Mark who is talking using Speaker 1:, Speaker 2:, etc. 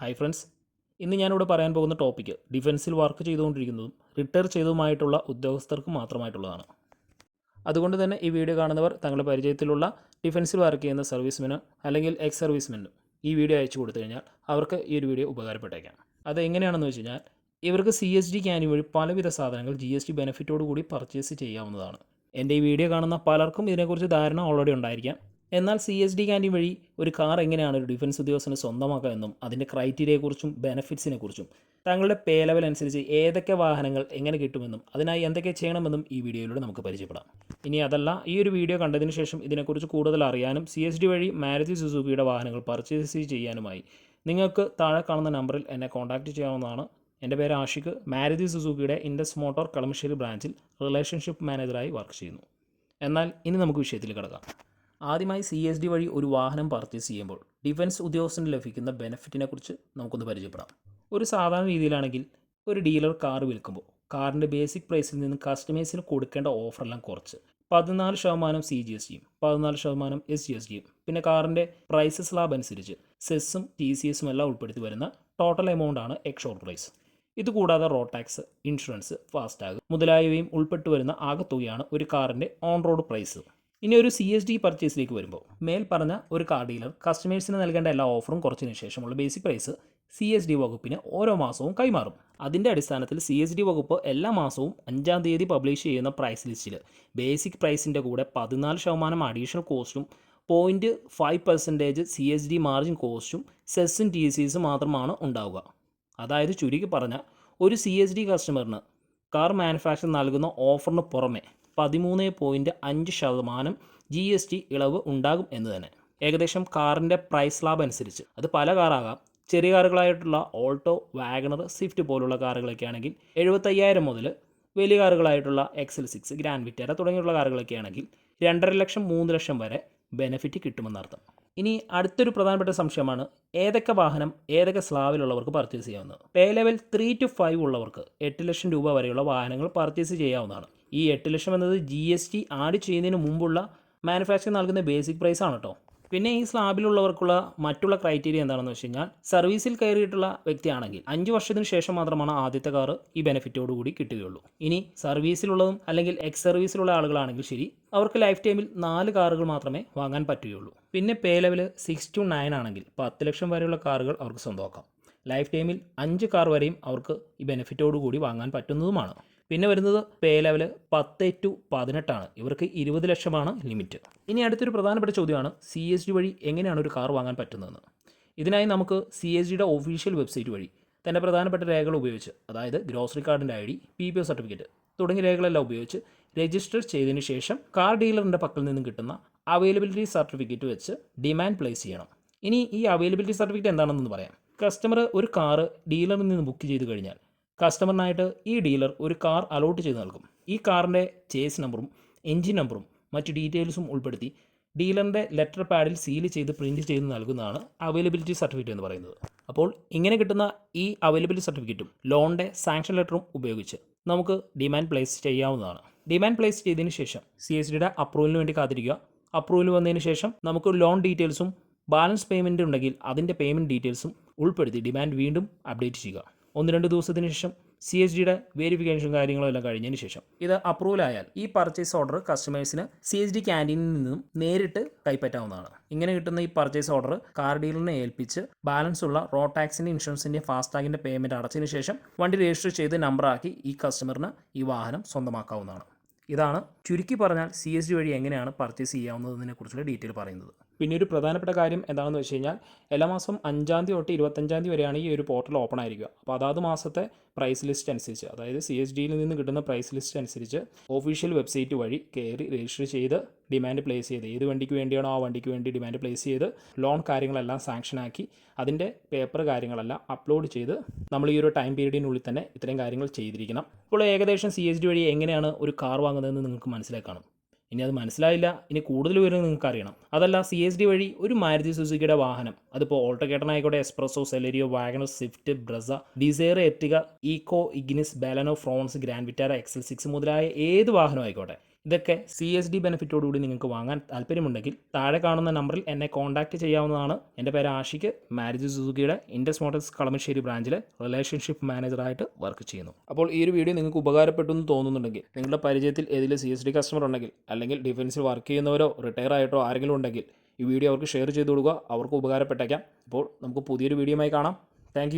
Speaker 1: Hi friends ഇന്ന് ഞാനിവിടെ പറയാൻ പോകുന്ന ടോപ്പിക്ക് ഡിഫൻസിൽ വർക്ക് ചെയ്തുകൊണ്ടിരിക്കുന്നതും റിട്ടയർ ചെയ്തതുമായിട്ടുള്ള ഉദ്യോഗസ്ഥർക്ക് മാത്രമായിട്ടുള്ളതാണ്. അതുകൊണ്ട് തന്നെ ഈ വീഡിയോ കാണുന്നവർ തങ്ങളുടെ പരിചയത്തിലുള്ള ഡിഫൻസിൽ വർക്ക് ചെയ്യുന്ന സർവീസ്മെനോ അല്ലെങ്കിൽ എക്സ് സർവീസ്മെനും ഈ വീഡിയോ അയച്ചു കൊടുത്തു കഴിഞ്ഞാൽ അവർക്ക് ഈ ഒരു വീഡിയോ ഉപകാരപ്പെട്ടേക്കാം. അത് എങ്ങനെയാണെന്ന് വെച്ച് കഴിഞ്ഞാൽ ഇവർക്ക് സി എസ് ഡി ക്യാനി വഴി പലവിധ സാധനങ്ങൾ ജി എസ് ടി ബെനിഫിറ്റോട് കൂടി പർച്ചേസ് ചെയ്യാവുന്നതാണ്. എന്റെ ഈ വീഡിയോ കാണുന്ന പലർക്കും ഇതിനെക്കുറിച്ച് ധാരണ ഓൾറെഡി ഉണ്ടായിരിക്കാം. എന്നാൽ സി എസ് ഡി ക്യാന്റീൻ വഴി ഒരു കാർ എങ്ങനെയാണ് ഒരു ഡിഫൻസ് ഉദ്യോഗസ്ഥനെ സ്വന്തമാക്കുക എന്നും അതിന്റെ ക്രൈറ്റീരിയയെക്കുറിച്ചും ബെനഫിറ്റ്സിനെ കുറിച്ചും താങ്കളുടെ പേ ലെവൽ അനുസരിച്ച് ഏതൊക്കെ വാഹനങ്ങൾ എങ്ങനെ കിട്ടുമെന്നും അതിനായി എന്തൊക്കെ ചെയ്യണമെന്നും ഈ വീഡിയോയിലൂടെ നമുക്ക് പരിചയപ്പെടാം. ഇനി അതല്ല ഈ ഒരു വീഡിയോ കണ്ടതിന് ശേഷം ഇതിനെക്കുറിച്ച് കൂടുതൽ അറിയാനും സി എസ് ഡി വഴി മാരുതി സുസുക്കിയുടെ വാഹനങ്ങൾ പർച്ചേസ് ചെയ്യാനുമായി നിങ്ങൾക്ക് താഴെ കാണുന്ന നമ്പറിൽ എന്നെ കോൺടാക്റ്റ് ചെയ്യാവുന്നതാണ്. എന്റെ പേര് ആഷിഖ്. മാരുതി സുസുക്കിയുടെ ഇൻഡസ് മോട്ടോർ കളമശ്ശേരി ബ്രാഞ്ചിൽ റിലേഷൻഷിപ്പ് മാനേജറായി വർക്ക് ചെയ്യുന്നു. എന്നാൽ ഇനി നമുക്ക് വിഷയത്തിൽ കിടക്കാം. ആദ്യമായി സി എസ് ഡി വഴി ഒരു വാഹനം പർച്ചേസ് ചെയ്യുമ്പോൾ ഡിഫൻസ് ഉദ്യോഗസ്ഥന് ലഭിക്കുന്ന ബെനിഫിറ്റിനെക്കുറിച്ച് നമുക്കൊന്ന് പരിചയപ്പെടാം. ഒരു സാധാരണ രീതിയിലാണെങ്കിൽ ഒരു ഡീലർ കാർ വിൽക്കുമ്പോൾ കാറിന്റെ ബേസിക് പ്രൈസിൽ നിന്ന് കസ്റ്റമേഴ്സിന് കൊടുക്കേണ്ട ഓഫറെല്ലാം കുറച്ച്. പതിനാല് ശതമാനം സി ജി എസ് ടിയും പതിനാല് ശതമാനം എസ് ജി എസ് ടിയും പിന്നെ കാറിന്റെ പ്രൈസ് സ്ലാബ് അനുസരിച്ച് സെസ്സും ടി സി എസും എല്ലാം ഉൾപ്പെടുത്തി വരുന്ന ടോട്ടൽ എമൗണ്ട് ആണ് എക്സോർ പ്രൈസ് ഇതുകൂടാതെ റോഡ് ടാക്സ് ഇൻഷുറൻസ് ഫാസ്ടാഗ് മുതലായവയും ഉൾപ്പെട്ടു വരുന്ന ആകെ തുകയാണ് ഒരു കാറിന്റെ ഓൺ റോഡ് പ്രൈസ് ഇനി ഒരു സി എസ് ഡി പർച്ചേസിലേക്ക് വരുമ്പോൾ മേൽ പറഞ്ഞ ഒരു കാർ ഡീലർ കസ്റ്റമേഴ്സിന് നൽകേണ്ട എല്ലാ ഓഫറും കുറച്ചതിന് ശേഷമുള്ള basic price C S D വകുപ്പിന് ഓരോ മാസവും കൈമാറും. അതിന്റെ അടിസ്ഥാനത്തിൽ സി എസ് ഡി വകുപ്പ് എല്ലാ മാസവും അഞ്ചാം തീയതി പബ്ലിഷ് ചെയ്യുന്ന പ്രൈസ് ലിസ്റ്റിൽ ബേസിക് പ്രൈസിന്റെ കൂടെ പതിനാല് ശതമാനം അഡീഷണൽ കോസ്റ്റും point five percentage C S D margin കോസ്റ്റും സെസ്സും ടി സിസും മാത്രമാണ് ഉണ്ടാവുക. അതായത് ചുരുക്കി പറഞ്ഞാൽ ഒരു സി എസ് ഡി കസ്റ്റമറിന് കാർ മാനുഫാക്ചർ നൽകുന്ന ഓഫറിന് പുറമെ പതിമൂന്ന് പോയിന്റ് അഞ്ച് ശതമാനം ജി എസ് ടി ഇളവ് ഉണ്ടാകും എന്ന് തന്നെ. ഏകദേശം കാറിന്റെ പ്രൈസ് ലാബ് അനുസരിച്ച് അത് പല കാറാകാം. ചെറിയ കാറുകളായിട്ടുള്ള ഓൾട്ടോ വാഗണർ സ്വിഫ്റ്റ് പോലുള്ള കാറുകളൊക്കെ ആണെങ്കിൽ എഴുപത്തയ്യായിരം മുതൽ വലിയ കാറുകളായിട്ടുള്ള എക്സൽ സിക്സ് ഗ്രാൻഡ് വിറ്റേര തുടങ്ങിയുള്ള കാറുകളൊക്കെ ആണെങ്കിൽ രണ്ടര ലക്ഷം മൂന്ന് ലക്ഷം വരെ ബെനിഫിറ്റ് കിട്ടുമെന്നർത്ഥം. ഇനി അടുത്തൊരു പ്രധാനപ്പെട്ട സംശയമാണ് ഏതൊക്കെ വാഹനം ഏതൊക്കെ സ്ലാബിലുള്ളവർക്ക് purchase ചെയ്യാവുന്നത്. Pay level three two five ഉള്ളവർക്ക് എട്ട് ലക്ഷം രൂപ വരെയുള്ള വാഹനങ്ങൾ പർച്ചേസ് ചെയ്യാവുന്നതാണ്. ഈ എട്ട് ലക്ഷം എന്നത് ജി എസ് ടി ആഡ് ചെയ്യുന്നതിന് മുമ്പുള്ള മാനുഫാക്ചർ നൽകുന്ന ബേസിക് പ്രൈസ് ആണ് കേട്ടോ പിന്നെ ഈ സ്ലാബിലുള്ളവർക്കുള്ള മറ്റുള്ള ക്രൈറ്റീരിയ എന്താണെന്ന് വെച്ച് കഴിഞ്ഞാൽ സർവീസിൽ കയറിയിട്ടുള്ള വ്യക്തിയാണെങ്കിൽ അഞ്ച് വർഷത്തിന് ശേഷം മാത്രമാണ് ആദ്യത്തെ കാർ ഈ ബെനിഫിറ്റോട് കൂടി കിട്ടുകയുള്ളൂ. ഇനി സർവീസിലുള്ളതും അല്ലെങ്കിൽ എക്സ് സർവീസിലുള്ള ആളുകളാണെങ്കിൽ ശരി അവർക്ക് ലൈഫ് ടൈമിൽ നാല് കാറുകൾ മാത്രമേ വാങ്ങാൻ പറ്റുകയുള്ളൂ. പിന്നെ pay level six two nine ആണെങ്കിൽ പത്ത് ലക്ഷം വരെയുള്ള കാറുകൾ അവർക്ക് സ്വന്തമാക്കാം. ലൈഫ് ടൈമിൽ അഞ്ച് കാർ വരെയും അവർക്ക് ഈ ബെനിഫിറ്റോട് കൂടി വാങ്ങാൻ പറ്റുന്നതുമാണ്. പിന്നെ വരുന്നത് പേ ലെവൽ പത്ത് ടു പതിനെട്ടാണ്. ഇവർക്ക് ഇരുപത് ലക്ഷമാണ് ലിമിറ്റ് ഇനി അടുത്തൊരു പ്രധാനപ്പെട്ട ചോദ്യമാണ് സി എസ് ഡി വഴി എങ്ങനെയാണ് ഒരു കാർ വാങ്ങാൻ പറ്റുന്നതെന്ന്. ഇതിനായി നമുക്ക് സി എസ് ഡിയുടെ ഒഫീഷ്യൽ വെബ്സൈറ്റ് വഴി തന്റെ പ്രധാനപ്പെട്ട രേഖകൾ ഉപയോഗിച്ച് അതായത് ഗ്രോസറി കാർഡിന്റെ I D P P O certificate തുടങ്ങിയ രേഖകളെല്ലാം ഉപയോഗിച്ച് രജിസ്റ്റർ ചെയ്തതിന് ശേഷം കാർ ഡീലറിന്റെ പക്കൽ നിന്നും കിട്ടുന്ന അവൈലബിലിറ്റി സർട്ടിഫിക്കറ്റ് വെച്ച് ഡിമാൻഡ് പ്ലേസ് ചെയ്യണം. ഇനി ഈ അവൈലബിലിറ്റി സർട്ടിഫിക്കറ്റ് എന്താണെന്ന് പറയാം. കസ്റ്റമർ ഒരു കാറ് ഡീലറിൽ നിന്ന് ബുക്ക് ചെയ്ത് കഴിഞ്ഞാൽ കസ്റ്റമറിനായിട്ട് ഈ ഡീലർ ഒരു കാർ അലോട്ട് ചെയ്ത് നൽകും. ഈ കാറിന്റെ ചേസ് നമ്പറും എൻജിൻ നമ്പറും മറ്റ് ഡീറ്റെയിൽസും ഉൾപ്പെടുത്തി ഡീലറിന്റെ ലെറ്റർ പാഡിൽ സീൽ ചെയ്ത് പ്രിന്റ് ചെയ്ത് നൽകുന്നതാണ് അവൈലബിലിറ്റി സർട്ടിഫിക്കറ്റ് എന്ന് പറയുന്നത്. അപ്പോൾ ഇങ്ങനെ കിട്ടുന്ന ഈ അവൈലബിലിറ്റി സർട്ടിഫിക്കറ്റും ലോണിന്റെ സാങ്ഷൻ ലെറ്ററും ഉപയോഗിച്ച് നമുക്ക് ഡിമാൻഡ് പ്ലേസ് ചെയ്യാവുന്നതാണ്. ഡിമാൻഡ് പ്ലേസ് ചെയ്തതിന് ശേഷം സി എസ് ഡിയുടെ അപ്രൂവലിന് വേണ്ടി കാത്തിരിക്കുക. അപ്രൂവൽ വന്നതിന് ശേഷം നമുക്ക് ലോൺ ഡീറ്റെയിൽസും ബാലൻസ് പേയ്മെന്റ് ഉണ്ടെങ്കിൽ അതിന്റെ പേയ്മെന്റ് ഡീറ്റെയിൽസും ഉൾപ്പെടുത്തി ഡിമാൻഡ് വീണ്ടും അപ്ഡേറ്റ് ചെയ്യുക. ഒന്ന് രണ്ട് ദിവസത്തിന് ശേഷം സി എസ് ഡിയുടെ വേരിഫിക്കേഷൻ കാര്യങ്ങളും എല്ലാം കഴിഞ്ഞതിന് ശേഷം. ഇത് അപ്രൂവൽ ആയാൽ ഈ പർച്ചേസ് ഓർഡർ കസ്റ്റമേഴ്സിന് സി എസ് ഡി ക്യാന്റീനിൽ നിന്നും നേരിട്ട് കൈപ്പറ്റാവുന്നതാണ്. ഇങ്ങനെ കിട്ടുന്ന ഈ പർച്ചേസ് ഓർഡർ കാർ ഡീലറിനെ ഏൽപ്പിച്ച് ബാലൻസ് ഉള്ള റോ ടാക്സിന്റെ ഇൻഷുറൻസിന്റെ ഫാസ്ടാഗിന്റെ പേയ്മെന്റ് അടച്ചതിന് ശേഷം വണ്ടി രജിസ്റ്റർ ചെയ്ത് നമ്പറാക്കി ഈ കസ്റ്റമറിന് ഈ വാഹനം സ്വന്തമാക്കാവുന്നതാണ്. ഇതാണ് ചുരുക്കി പറഞ്ഞാൽ സി എസ് ഡി വഴി എങ്ങനെയാണ് പർച്ചേസ് ചെയ്യാവുന്നതിനെ കുറിച്ചുള്ള ഡീറ്റെയിൽ പറയുന്നത്. പിന്നെ ഒരു പ്രധാനപ്പെട്ട കാര്യം എന്താണെന്ന് വെച്ച് കഴിഞ്ഞാൽ എല്ലാ മാസം അഞ്ചാം തീയതി തൊട്ട് ഇരുപത്തഞ്ചാം തീയതി വരെയാണ് ഈ ഒരു പോർട്ടൽ ഓപ്പൺ ആയിരിക്കുക. അപ്പോൾ അതാത് മാസത്തെ പ്രൈസ് ലിസ്റ്റ് അനുസരിച്ച് അതായത് സി എസ് ഡിയിൽ നിന്ന് കിട്ടുന്ന പ്രൈസ് ലിസ്റ്റ് അനുസരിച്ച് ഒഫീഷ്യൽ വെബ്സൈറ്റ് വഴി കയറി രജിസ്റ്റർ ചെയ്ത് ഡിമാൻഡ് പ്ലേസ് ചെയ്ത് ഏത് വണ്ടിക്ക് വേണ്ടിയാണോ ആ വണ്ടിക്ക് വേണ്ടി ഡിമാൻഡ് പ്ലേസ് ചെയ്ത് ലോൺ കാര്യങ്ങളെല്ലാം സാങ്ഷൻ ആക്കി അതിന്റെ പേപ്പർ കാര്യങ്ങളെല്ലാം അപ്ലോഡ് ചെയ്ത് നമ്മൾ ഈ ഒരു ടൈം പീരീഡിനുള്ളിൽ തന്നെ ഇത്രയും കാര്യങ്ങൾ ചെയ്തിരിക്കണം. ഇപ്പോൾ ഏകദേശം സി എസ് ഡി വഴി എങ്ങനെയാണ് ഒരു കാർ വാങ്ങുന്നതെന്ന് നിങ്ങൾക്ക് മനസ്സിലാക്കണം ഇനി അത് മനസ്സിലായില്ല ഇനി കൂടുതൽ വിവരം നിങ്ങൾക്ക് അറിയണം. അതല്ല സി എസ് ഡി വഴി ഒരു മാരുതി സുസുക്കിയുടെ വാഹനം അതിപ്പോൾ ഓൾട്ടോക്കേട്ടൻ ആയിക്കോട്ടെ S Presso Celerio Wagon R Swift Brezza Dzire Ertiga Eeco Ignis Baleno Fronx Grand Vitara XL six മുതലായ ഏത് വാഹനം ആയിക്കോട്ടെ. ഇതൊക്കെ സി എസ് ഡി ബെനിഫിറ്റോടുകൂടി നിങ്ങൾക്ക് വാങ്ങാൻ താല്പര്യമുണ്ടെങ്കിൽ താഴെ കാണുന്ന നമ്പറിൽ എന്നെ കോൺടാക്റ്റ് ചെയ്യാവുന്നതാണ്. എന്റെ പേര് ആഷിക്ക് മാരേജ് സുസുക്കിയുടെ ഇൻഡസ് മോട്ടോർസ് കളമശ്ശേരി ബ്രാഞ്ചിലെ റിലേഷൻഷിപ്പ് മാനേജറായിട്ട് വർക്ക് ചെയ്യുന്നു. അപ്പോൾ ഈ ഒരു വീഡിയോ നിങ്ങൾക്ക് ഉപകാരപ്പെട്ടു എന്ന് തോന്നുന്നുണ്ടെങ്കിൽ നിങ്ങളുടെ പരിചയത്തിൽ ഏതെങ്കിലും സി എസ് ഡി കസ്റ്റമർ ഉണ്ടെങ്കിൽ അല്ലെങ്കിൽ ഡിഫൻസിൽ വർക്ക് ചെയ്യുന്നവരോ റിട്ടയർ ആയിട്ടോ ആരെങ്കിലും ഉണ്ടെങ്കിൽ ഈ വീഡിയോ അവർക്ക് ഷെയർ ചെയ്ത് കൊടുക്കുക. അവർക്ക് ഉപകാരപ്പെട്ടേക്കാം. അപ്പോൾ നമുക്ക് പുതിയൊരു വീഡിയോയുമായി കാണാം. താങ്ക്